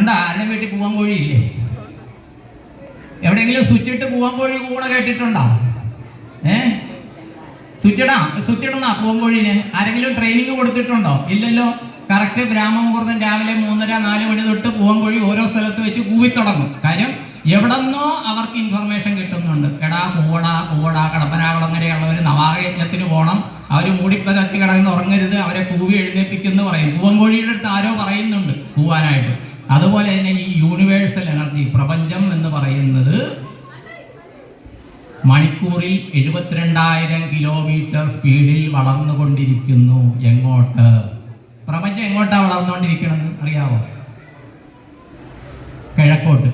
ഉണ്ട് ആരുടെ വീട്ടിൽ പൂവാൻ കോഴി ഇല്ലേ എവിടെയെങ്കിലും സ്വിച്ച് ഇട്ട് പൂവൻ കോഴി കൂടെ കേട്ടിട്ടുണ്ടോ? ഏ? സ്വിച്ചിടാം സ്വിച്ച് ഇടണ പൂവൻ കോഴീനെ. ആരെങ്കിലും ട്രെയിനിങ് കൊടുത്തിട്ടുണ്ടോ? ഇല്ലല്ലോ. കറക്റ്റ് ബ്രാഹ്മമുഹൂർത്തം രാവിലെ മൂന്നര നാല് മണി തൊട്ട് പൂവൻ കോഴി ഓരോ സ്ഥലത്ത് വെച്ച് കൂവിത്തുടങ്ങും കാര്യം എവിടെന്നോ അവർക്ക് ഇൻഫർമേഷൻ കിട്ടുന്നുണ്ട്. എടാ കൂവട കൂവട കടപ്പനാകുളങ്ങരെയുള്ളവർ നവാഹയജ്ഞത്തിന് പോകണം അവർ മൂടിപ്പതച്ച് കിടന്ന് ഉറങ്ങരുത്. അവരെ കൂവി എഴുന്നേപ്പിക്കുന്നു പറയും. പൂവൻ കോഴിയുടെ അടുത്ത് ആരോ പറയുന്നുണ്ട് കൂവാനായിട്ട് അതുപോലെ തന്നെ ഈ യൂണിവേഴ്സൽ എനർജി പ്രപഞ്ചം എന്ന് പറയുന്നത് മണിക്കൂറിൽ എഴുപത്തിരണ്ടായിരം കിലോമീറ്റർ സ്പീഡിൽ വളർന്നുകൊണ്ടിരിക്കുന്നു. എങ്ങോട്ട്? പ്രപഞ്ചം എങ്ങോട്ടാണ് വളർന്നുകൊണ്ടിരിക്കുന്നത് അറിയാവോ? കിഴക്കോട്ട്.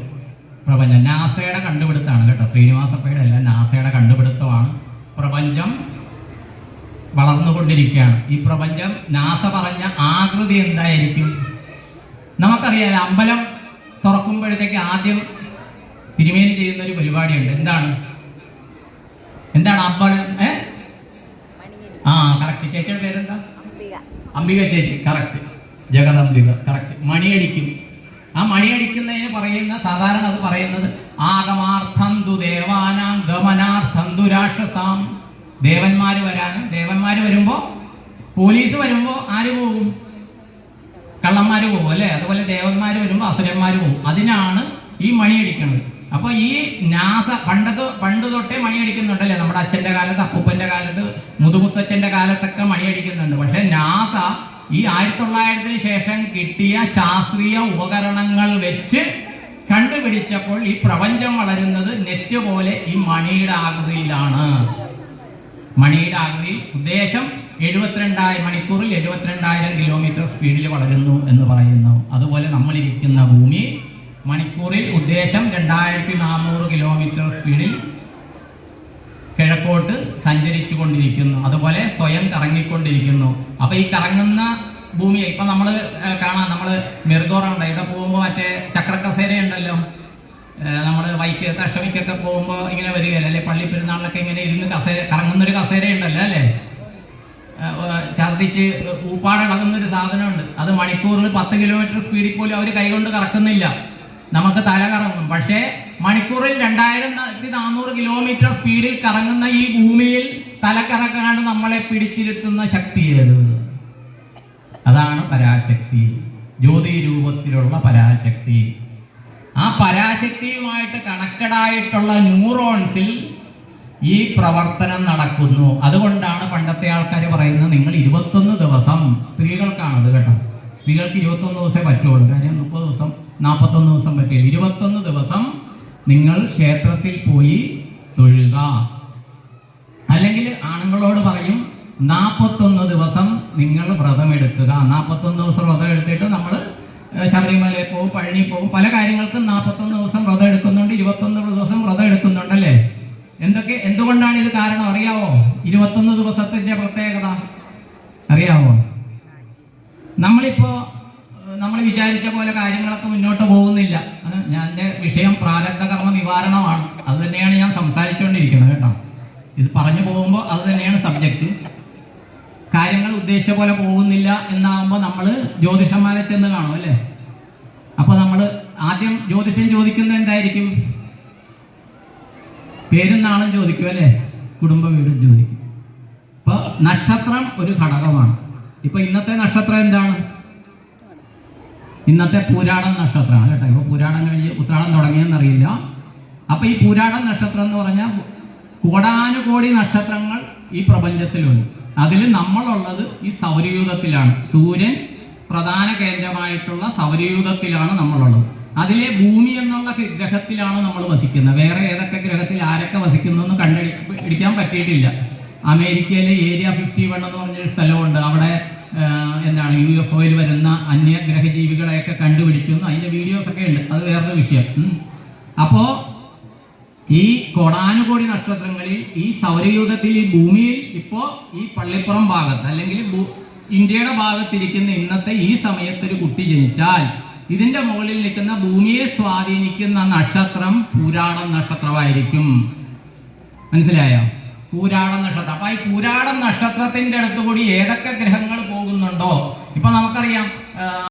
പ്രപഞ്ചം. നാസയുടെ കണ്ടുപിടുത്തമാണ് കേട്ടോ. ശ്രീനിവാസപ്പയുടെ അല്ല നാസയുടെ കണ്ടുപിടുത്തമാണ്. പ്രപഞ്ചം വളർന്നുകൊണ്ടിരിക്കുകയാണ്. ഈ പ്രപഞ്ചം നാസ പറഞ്ഞ ആകൃതി എന്തായിരിക്കും? നമുക്കറിയാം അമ്പലം തുറക്കുമ്പോഴത്തേക്ക് ആദ്യം തിരുമേനി ചെയ്യുന്ന ഒരു പരിപാടിയുണ്ട്. എന്താണ്? എന്താണ് അമ്പലം? ഏ? ആ കറക്റ്റ് ചേച്ചിയുടെ പേരെന്താ? അംബിക ചേച്ചി. കറക്റ്റ് ജഗദംബിക. കറക്റ്റ് മണിയടിക്കും. ആ മണിയടിക്കുന്നതിന് പറയുന്ന സാധാരണ അത് പറയുന്നത് ആഗമാർത്ഥന്തു ദേവാനാം ഗമനാർത്ഥന്തു രാക്ഷസാം. ദേവന്മാര് വരാനും ദേവന്മാര് വരുമ്പോ പോലീസ് വരുമ്പോൾ ആര് പോകും? കള്ളന്മാര് പോകും അല്ലേ? അതുപോലെ ദേവന്മാർ വരുമ്പോൾ അസുരന്മാർ പോകും. അതിനാണ് ഈ മണിയടിക്കുന്നത് അപ്പോൾ ഈ നാസ പണ്ടത് പണ്ട് തൊട്ടേ മണിയടിക്കുന്നുണ്ടല്ലേ നമ്മുടെ അച്ഛന്റെ കാലത്ത് അപ്പൂപ്പന്റെ കാലത്ത് മുതുമുത്തച്ഛന്റെ കാലത്തൊക്കെ മണിയടിക്കുന്നുണ്ട്. പക്ഷേ നാസ ഈ ആയിരത്തി തൊള്ളായിരത്തിന് ശേഷം കിട്ടിയ ശാസ്ത്രീയ ഉപകരണങ്ങൾ വെച്ച് കണ്ടുപിടിച്ചപ്പോൾ ഈ പ്രപഞ്ചം വളരുന്നത് നെറ്റ് പോലെ ഈ മണിയുടെ ആകൃതിയിലാണ്. മണിയുടെ ആകൃതിയിൽ ഉദ്ദേശം എഴുപത്തിരണ്ടായിരം മണിക്കൂറിൽ എഴുപത്തിരണ്ടായിരം കിലോമീറ്റർ സ്പീഡിൽ വളരുന്നു എന്ന് പറയുന്നു. അതുപോലെ നമ്മളിരിക്കുന്ന ഭൂമി മണിക്കൂറിൽ ഉദ്ദേശം രണ്ടായിരത്തി നാനൂറ് കിലോമീറ്റർ സ്പീഡിൽ കിഴക്കോട്ട് സഞ്ചരിച്ചു കൊണ്ടിരിക്കുന്നു അതുപോലെ സ്വയം കറങ്ങിക്കൊണ്ടിരിക്കുന്നു. അപ്പോൾ ഈ കറങ്ങുന്ന ഭൂമി ഇപ്പൊ നമ്മൾ കാണാം നമ്മൾ മെറുകോറുണ്ട് ഇവിടെ പോകുമ്പോൾ മറ്റേ ചക്രക്കസേര ഉണ്ടല്ലോ. നമ്മൾ വൈക്കത്ത് അഷ്ടമിക്കൊക്കെ പോകുമ്പോൾ ഇങ്ങനെ വരികയല്ലേ? അല്ലെ? പള്ളി പെരുന്നാളിലൊക്കെ ഇങ്ങനെ ഇരുന്ന് കസേര കറങ്ങുന്നൊരു കസേര ഉണ്ടല്ലോ അല്ലേ? ഏഹ് ഛർദ്ദിച്ച് ഊപ്പാടിളകുന്നൊരു സാധനമുണ്ട്. അത് മണിക്കൂറിൽ പത്ത് കിലോമീറ്റർ സ്പീഡിൽ പോലും അവർ കൈകൊണ്ട് കറക്കുന്നില്ല. നമുക്ക് തല കറങ്ങും. പക്ഷേ മണിക്കൂറിൽ രണ്ടായിരത്തി നാനൂറ് കിലോമീറ്റർ സ്പീഡിൽ കറങ്ങുന്ന ഈ ഭൂമിയിൽ തല കറക്കാണ് നമ്മളെ പിടിച്ചിരുത്തുന്ന ശക്തി ഏത്? അതാണ് പരാശക്തി. ജ്യോതി രൂപത്തിലുള്ള പരാശക്തി. ആ പരാശക്തിയുമായിട്ട് കണക്റ്റഡ് ആയിട്ടുള്ള ന്യൂറോൺസിൽ ഈ പ്രവർത്തനം നടക്കുന്നു. അതുകൊണ്ടാണ് പണ്ടത്തെ ആൾക്കാർ പറയുന്നത് നിങ്ങൾ ഇരുപത്തൊന്ന് ദിവസം സ്ത്രീകൾക്കാണ് സ്ത്രീകൾക്കാണത് കേട്ടോ. സ്ത്രീകൾക്ക് ഇരുപത്തൊന്ന് ദിവസമേ പറ്റുള്ളൂ. കാര്യം മുപ്പത് ദിവസം നാൽപ്പത്തൊന്ന് ദിവസം പറ്റില്ല. ഇരുപത്തൊന്ന് ദിവസം നിങ്ങൾ ക്ഷേത്രത്തിൽ പോയി തൊഴുക. അല്ലെങ്കിൽ ആണുങ്ങളോട് പറയും നാൽപ്പത്തൊന്ന് ദിവസം നിങ്ങൾ വ്രതമെടുക്കുക. നാൽപ്പത്തൊന്ന് ദിവസം വ്രതം എടുത്തിട്ട് നമ്മൾ ശബരിമലയിൽ പോകും പഴനി പോകും പല കാര്യങ്ങൾക്കും നാൽപ്പത്തൊന്ന് ദിവസം വ്രതം എടുക്കുന്നുണ്ട് ഇരുപത്തൊന്ന് ദിവസം വ്രതം എടുക്കുന്നുണ്ടല്ലേ എന്തൊക്കെ എന്തുകൊണ്ടാണ് ഇത് കാരണം? അറിയാവോ? ഇരുപത്തൊന്ന് ദിവസത്തിന്റെ പ്രത്യേകത. അറിയാവോ? നമ്മളിപ്പോ നമ്മൾ വിചാരിച്ച പോലെ കാര്യങ്ങളൊക്കെ മുന്നോട്ട് പോകുന്നില്ല. ഞാൻ എന്റെ വിഷയം പ്രാരബ്ധ കർമ്മ നിവാരണമാണ്. അത് തന്നെയാണ് ഞാൻ സംസാരിച്ചുകൊണ്ടിരിക്കുന്നത് കേട്ടോ. ഇത് പറഞ്ഞു പോകുമ്പോൾ അത് തന്നെയാണ് സബ്ജക്റ്റ് കാര്യങ്ങൾ ഉദ്ദേശിച്ച പോലെ പോകുന്നില്ല എന്നാകുമ്പോൾ നമ്മൾ ജ്യോതിഷന്മാരെ ചെന്ന് കാണും അല്ലേ? അപ്പോൾ നമ്മൾ ആദ്യം ജ്യോതിഷം ചോദിക്കുന്നത് എന്തായിരിക്കും? പേരും നാളും ചോദിക്കും അല്ലേ? കുടുംബ വീടും ചോദിക്കും. അപ്പോൾ നക്ഷത്രം ഒരു ഘടകമാണ്. ഇപ്പൊ ഇന്നത്തെ നക്ഷത്രം എന്താണ്? ഇന്നത്തെ പൂരാടം നക്ഷത്രമാണ് കേട്ടോ. ഇപ്പൊ പൂരാടം കഴിഞ്ഞ് ഉത്രാടം തുടങ്ങിയെന്നറിയില്ല. അപ്പൊ ഈ പൂരാടം നക്ഷത്രം എന്ന് പറഞ്ഞാൽ കോടാനുകോടി നക്ഷത്രങ്ങൾ ഈ പ്രപഞ്ചത്തിലുണ്ട്. അതിൽ നമ്മളുള്ളത് ഈ സൗരയൂഥത്തിലാണ്. സൂര്യൻ പ്രധാന കേന്ദ്രമായിട്ടുള്ള സൗരയൂഥത്തിലാണ് നമ്മളുള്ളത്. അതിലെ ഭൂമി എന്നുള്ള ഗ്രഹത്തിലാണ് നമ്മൾ വസിക്കുന്നത്. വേറെ ഏതൊക്കെ ഗ്രഹത്തിൽ ആരൊക്കെ വസിക്കുന്നു എന്ന് കണ്ടുപിടിക്കാൻ പറ്റിയിട്ടില്ല. അമേരിക്കയിലെ ഏരിയ ഫിഫ്റ്റി വൺ എന്ന് പറഞ്ഞൊരു സ്ഥലമുണ്ട്. അവിടെ എന്താണ് യു എഫ് ഒയിൽ വരുന്ന അന്യഗ്രഹ ജീവികളെയൊക്കെ കണ്ടുപിടിച്ചു എന്ന് വീഡിയോസൊക്കെ ഉണ്ട്. അത് വേറൊരു വിഷയം. അപ്പോൾ അപ്പോ ഈ കോടാനുകോടി നക്ഷത്രങ്ങളിൽ ഈ സൗരയൂഥത്തിൽ ഈ ഭൂമിയിൽ ഇപ്പോൾ ഈ പള്ളിപ്പുറം ഭാഗത്ത് അല്ലെങ്കിൽ ഇന്ത്യയുടെ ഭാഗത്തിരിക്കുന്ന ഇന്നത്തെ ഈ സമയത്തൊരു കുട്ടി ജനിച്ചാൽ ഇതിന്റെ മുകളിൽ നിൽക്കുന്ന ഭൂമിയെ സ്വാധീനിക്കുന്ന നക്ഷത്രം പൂരാടം നക്ഷത്രമായിരിക്കും. മനസ്സിലായോ? പൂരാടം നക്ഷത്രം. അപ്പൊ ഈ പൂരാടം നക്ഷത്രത്തിന്റെ അടുത്ത് കൂടി ഏതൊക്കെ ഗ്രഹങ്ങൾ പോകുന്നുണ്ടോ? ഇപ്പൊ നമുക്കറിയാം